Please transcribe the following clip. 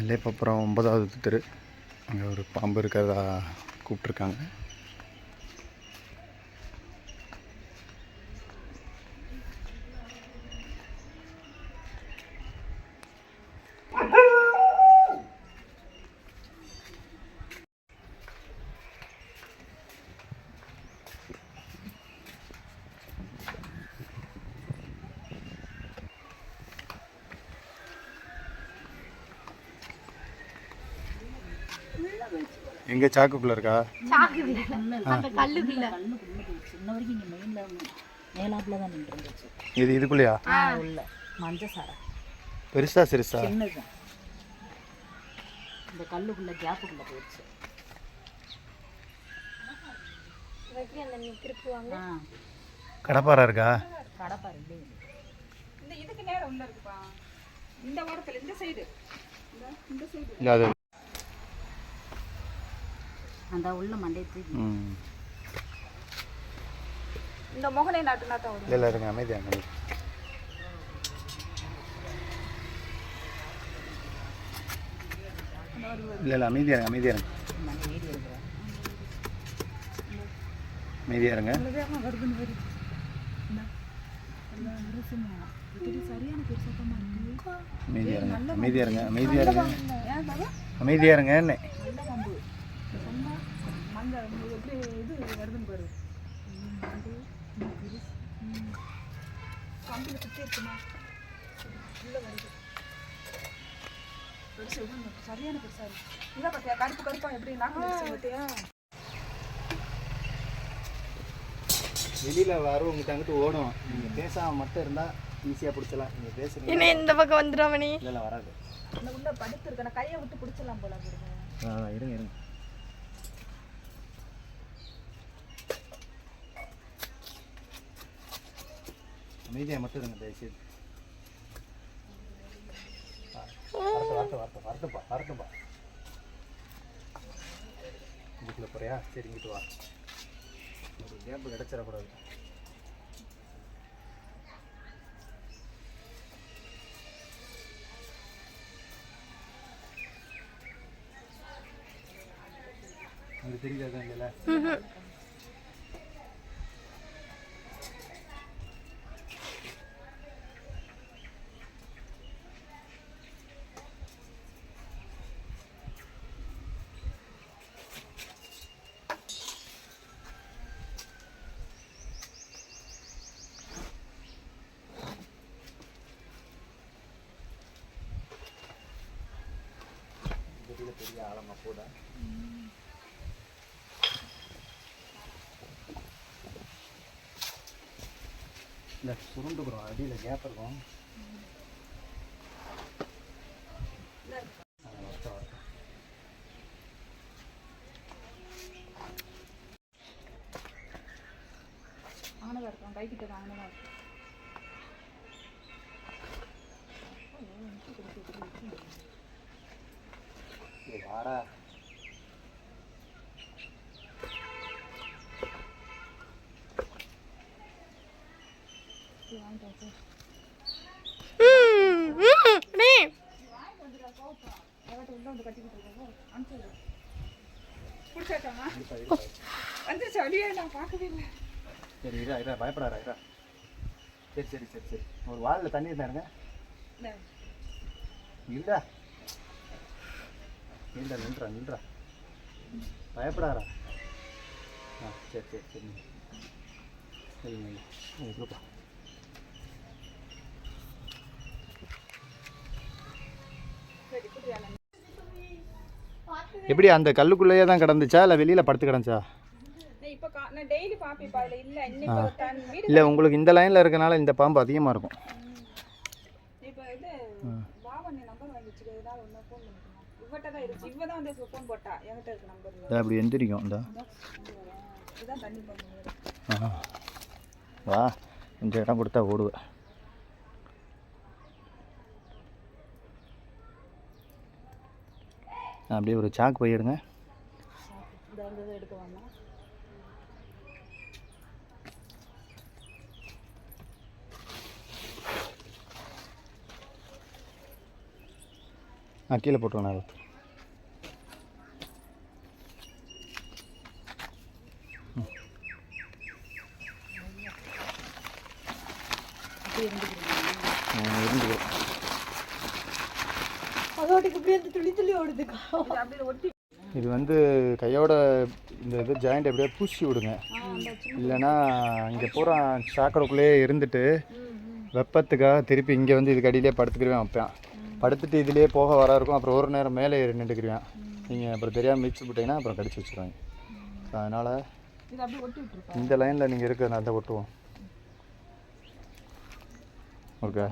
நெல்லைப்பப்புறம் ஒன்பதாவது தெரு. அங்கே ஒரு பாம்பு இருக்கிறதா கூப்பிட்ருக்காங்க எங்கே சாக்குக்குள்ளே இருக்கா சாக்குல அந்த கல்லுக்குள்ள கல்லுக்குள்ள போயிடுச்சு இன்ன வரைக்கும் இங்கே மெயினில் மேலாப்பில் தான் நின்று இருந்துச்சு இது இதுக்குள்ளேயா? உள்ள மஞ்சள் சாரை பெருசா சிறுசா? சின்னது. இந்த கல்லுக்குள்ள கேப்புக்குள்ள போயிடுச்சு. வைக்கி அந்த நீ திருப்புவாங்க ஆ. கடப்பாரா இருக்கா? கடப்பாரு இந்த இதுக்கு நேரம் உள்ள இருக்குப்பா. இந்த ஓரத்துல இந்த சைடு இந்த சைடு இல்லை அது அந்த உள்ள மண்டையை தூக்கி. இந்த முகனை நாட்டுனா தான் வரும் இல்லை இல்லை இருங்க அமைதியாக அமைதி இல்லை இல்லை அமைதியாக இருங்க அமைதியாக இருங்க. மண்டை அமைதியாக இருங்க அமைதியாக இருங்க. அமைதியாக இருங்க அமைதியாக இருங்க. என்ன. சொன்னா மஞ்சள் எப்படி இது வருதுன்னு பாரு. கம்பியில குத்தி இருக்குமா உள்ள வருது. பெருசு சரியான பெருசா இருக்கு. இதான் பார்த்தியா கருப்பு கருப்பா எப்படி பெருசு பார்த்தியா வெளியில் வரவங்க அங்கிட்டு ஓடும் நீங்கள் பேசாமல் மட்டும் இருந்தால் ஈஸியாக பிடிச்சலாம் நீங்கள் பேசுறீங்க என்ன இந்த பக்கம் வந்துடும் மணி இல்லை வராது. இந்த உள்ள படுத்து இருக்கு நான் கையை விட்டு பிடிச்சலாம் போல இருங்க இருங்க. அமைதியாக மட்டும் இருங்க தயவுசெய்து வரட்டு வரட்டு வரட்டு வரட்டுப்பா வரட்டுப்பா இதுக்குள்ள போறியா? சரி இங்கிட்டு வா. ஒரு கேப்பு கிடச்சிடக்கூடாது. அங்கே தெரியாதா இல்லைல்ல கூட இல்லை சுருண்டுக்குறோம் அடியில் கேப் இருக்கும் ஆ, வரட்டும், வரட்டும். ஆனதா இருக்கும் கை கிட்ட ஆனதா இருக்கும் வாடா. வந்துருச்சு நான் பார்க்கவே இல்லை சரி இரா இரா பயப்படாரா இரா. சரி சரி சரி சரி. ஒரு வாளில் தண்ணி இருந்தாருங்க இல்லடா நின்றா நின்றா நின்றா பயப்படாரா ஆ சரி சரி சரி. சரிங்க கொடுப்பா. எப்படி அந்த கல்லுக்குள்ளேயே தான் கிடந்துச்சா இல்லை வெளியில் படுத்து கிடந்துச்சா? நான் இப்போ கா நான் டெய்லி பார்ப்பேன்ப்பா இல்லை இல்லை இன்னைக்கு ஒரு தன் வீடு இல்லை உங்களுக்கு இந்த லைனில் இருக்கனால இந்த பாம்பு அதிகமாக இருக்கும். இவட்ட தான் இருந்துச்சு இவ தான் வந்து ஃபோன் போட்டா. என்கிட்ட இருக்க நம்பர் இது அப்படி எந்திரிக்கும் இந்த. இதுதான் தண்ணி பண்ணுங்க ஆ. வா கொஞ்சம் இடம் கொடுத்தா ஓடுவேன் அப்படியே ஒரு சாக்கு போயிடுங்க. இந்த இந்த ஆ கீழே போட்டுருவேன் இது வந்து கையோட இந்த இது ஜாயிண்ட் அப்படியே பூசி விடுங்க. இல்லைன்னா இங்கே பூரா சாக்கடைக்குள்ளேயே இருந்துட்டு வெப்பத்துக்காக திருப்பி இங்கே வந்து இதுக்கு அடியிலே படுத்துக்கிடுவேன் வைப்பேன் படுத்துட்டு இதுலேயே போக வர இருக்கும். அப்புறம் ஒரு நேரம் மேலே ஏறி நின்றுக்கிடுவேன். நீங்கள் அப்புறம் தெரியாமல் மிதிச்சு விட்டீங்கன்னா அப்புறம் கடிச்சு வச்சுருவாங்க. அதனால் இந்த லைனில் நீங்கள் இருக்கிறதுனால தான் ஒட்டுவோம். ഓക്കെ.